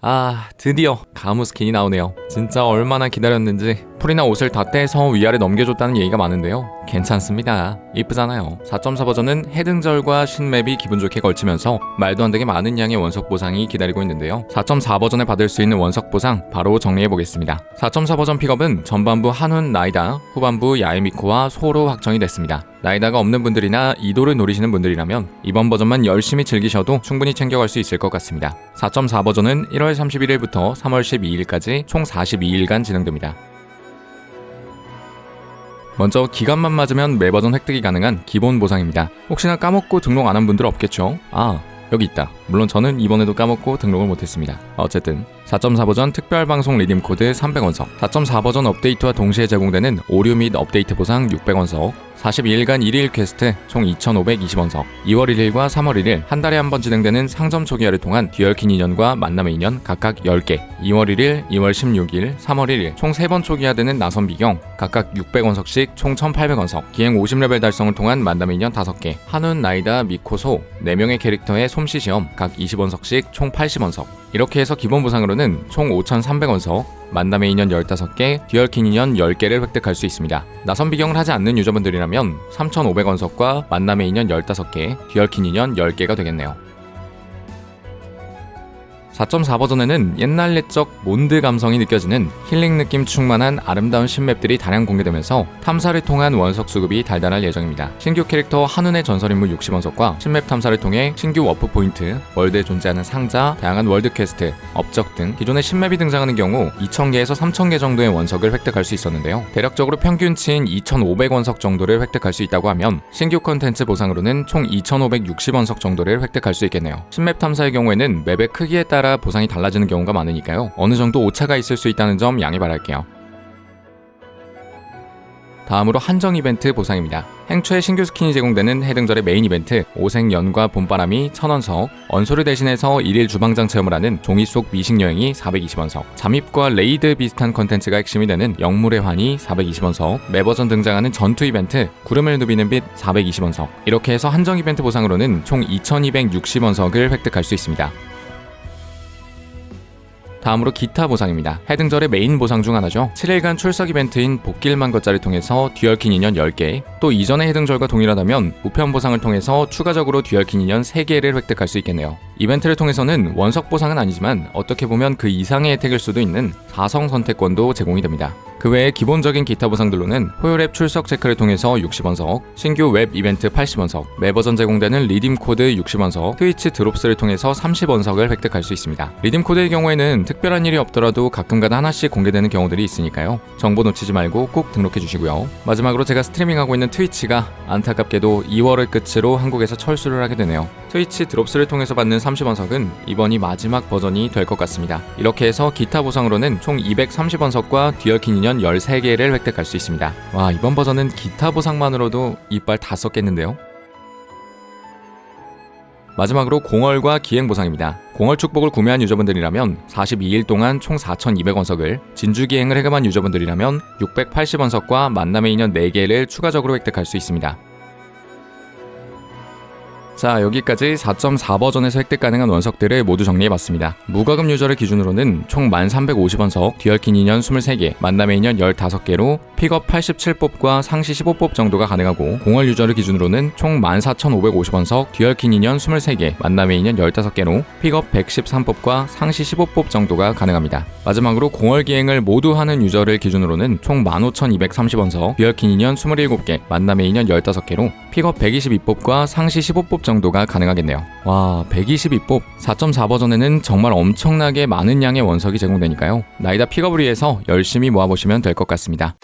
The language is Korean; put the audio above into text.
아 드디어 가무 스킨이 나오네요. 진짜 얼마나 기다렸는지 풀이나 옷을 다 떼서 위아래 넘겨줬다는 얘기가 많은데요. 괜찮습니다. 이쁘잖아요. 4.4 버전은 해등절과 신맵이 기분 좋게 걸치면서 말도 안 되게 많은 양의 원석 보상이 기다리고 있는데요. 4.4 버전에 받을 수 있는 원석 보상 바로 정리해 보겠습니다. 4.4 버전 픽업은 전반부 한훈 나이다 후반부 야에미코와 소로 확정이 됐습니다. 나이다가 없는 분들이나 이도를 노리시는 분들이라면 이번 버전만 열심히 즐기셔도 충분히 챙겨갈 수 있을 것 같습니다. 4.4 버전은 1월 31일부터 3월 12일까지 총 42일간 진행됩니다. 먼저 기간만 맞으면 매 버전 획득이 가능한 기본 보상입니다. 혹시나 까먹고 등록 안 한 분들 없겠죠? 아, 여기 있다. 물론 저는 이번에도 까먹고 등록을 못했습니다. 어쨌든 4.4 버전 특별 방송 리딤 코드 300원석, 4.4 버전 업데이트와 동시에 제공되는 오류 및 업데이트 보상 600원석, 42일간 1일 퀘스트 총 2,520원석, 2월 1일과 3월 1일 한 달에 한 번 진행되는 상점 초기화를 통한 듀얼킨 인연과 만남의 인연 각각 10개, 2월 1일, 2월 16일, 3월 1일 총 3번 초기화되는 나선 비경 각각 600원석씩 총 1,800원석, 기행 50레벨 달성을 통한 만남의 인연 5개, 한운, 나이다, 미코소 4명의 캐릭터의 솜씨 시험 각 20원석씩 총 80원석, 이렇게 해서 기본 보상으로는 총 5,300원석, 만남의 인연 15개, 듀얼킨 인연 10개를 획득할 수 있습니다. 나선 비경을 하지 않는 유저분들이라면 3,500원석과 만남의 인연 15개, 듀얼킨 인연 10개가 되겠네요. 4.4 버전에는 옛날 옛적 몬드 감성이 느껴지는 힐링 느낌 충만한 아름다운 신맵들이 다량 공개되면서 탐사를 통한 원석 수급이 달달할 예정입니다. 신규 캐릭터 한운의 전설인물 60원석과 신맵 탐사를 통해 신규 워프 포인트, 월드에 존재하는 상자, 다양한 월드 퀘스트, 업적 등 기존의 신맵이 등장하는 경우 2,000개에서 3,000개 정도의 원석을 획득할 수 있었는데요. 대략적으로 평균치인 2,500원석 정도를 획득할 수 있다고 하면 신규 컨텐츠 보상으로는 총 2,560원석 정도를 획득할 수 있겠네요. 신맵 탐사의 경우에는 맵의 크기에 따라 보상이 달라지는 경우가 많으니까요. 어느 정도 오차가 있을 수 있다는 점 양해 바랄게요. 다음으로 한정 이벤트 보상입니다. 행초에 신규 스킨이 제공되는 해등절의 메인 이벤트 오색 연과 봄바람이 1000원석, 언소를 대신해서 1일 주방장 체험을 하는 종이 속 미식 여행이 420원석, 잠입과 레이드 비슷한 컨텐츠가 핵심이 되는 영물의 환희 420원석, 매버전 등장하는 전투 이벤트 구름을 누비는 빛 420원석, 이렇게 해서 한정 이벤트 보상으로는 총 2260원석을 획득할 수 있습니다. 다음으로 기타 보상입니다. 해등절의 메인 보상 중 하나죠. 7일간 출석 이벤트인 복길만 것자를 통해서 듀얼킨 인연 10개, 또 이전의 해등절과 동일하다면 우편 보상을 통해서 추가적으로 듀얼킨 인연 3개를 획득할 수 있겠네요. 이벤트를 통해서는 원석 보상은 아니지만 어떻게 보면 그 이상의 혜택일 수도 있는 4성 선택권도 제공이 됩니다. 그 외에 기본적인 기타 보상들로는 호요랩 출석 체크를 통해서 60원석, 신규 웹 이벤트 80원석, 매 버전 제공되는 리딤 코드 60원석, 트위치 드롭스를 통해서 30원석을 획득할 수 있습니다. 리딤 코드의 경우에는 특별한 일이 없더라도 가끔가다 하나씩 공개되는 경우들이 있으니까요. 정보 놓치지 말고 꼭 등록해 주시고요. 마지막으로 제가 스트리밍하고 있는 트위치가 안타깝게도 2월을 끝으로 한국에서 철수를 하게 되네요. 트위치 드롭스를 통해서 받는 30원석은 이번이 마지막 버전이 될 것 같습니다. 이렇게 해서 기타 보상으로는 총 230원석과 듀얼킨 인연 13개를 획득할 수 있습니다. 와, 이번 버전은 기타 보상만으로도 이빨 다 썼겠는데요? 마지막으로 공얼과 기행 보상입니다. 공얼 축복을 구매한 유저분들이라면 42일 동안 총 4,200원석을, 진주 기행을 해금한 유저분들이라면 680원석과 만남의 인연 4개를 추가적으로 획득할 수 있습니다. 자 여기까지 4.4 버전에서 획득 가능한 원석들을 모두 정리해봤습니다. 무과금 유저를 기준으로는 총 1350원석, 듀얼킨 인연 23개, 만남의 인연 15개로 픽업 87뽑과 상시 15뽑 정도가 가능하고 공월 유저를 기준으로는 총 14,550원석, 듀얼킨 인연 23개, 만남의 인연 15개로 픽업 113뽑과 상시 15뽑 정도가 가능합니다. 마지막으로 공월 기행을 모두 하는 유저를 기준으로는 총 15,230원석, 듀얼킨 인연 27개, 만남의 인연 15개로 픽업 122뽑과 상시 15뽑 정도가 가능하겠네요. 와, 122뽑 4.4 버전에는 정말 엄청나게 많은 양의 원석이 제공되니까요. 나이다 픽업을 위해서 열심히 모아보시면 될 것 같습니다.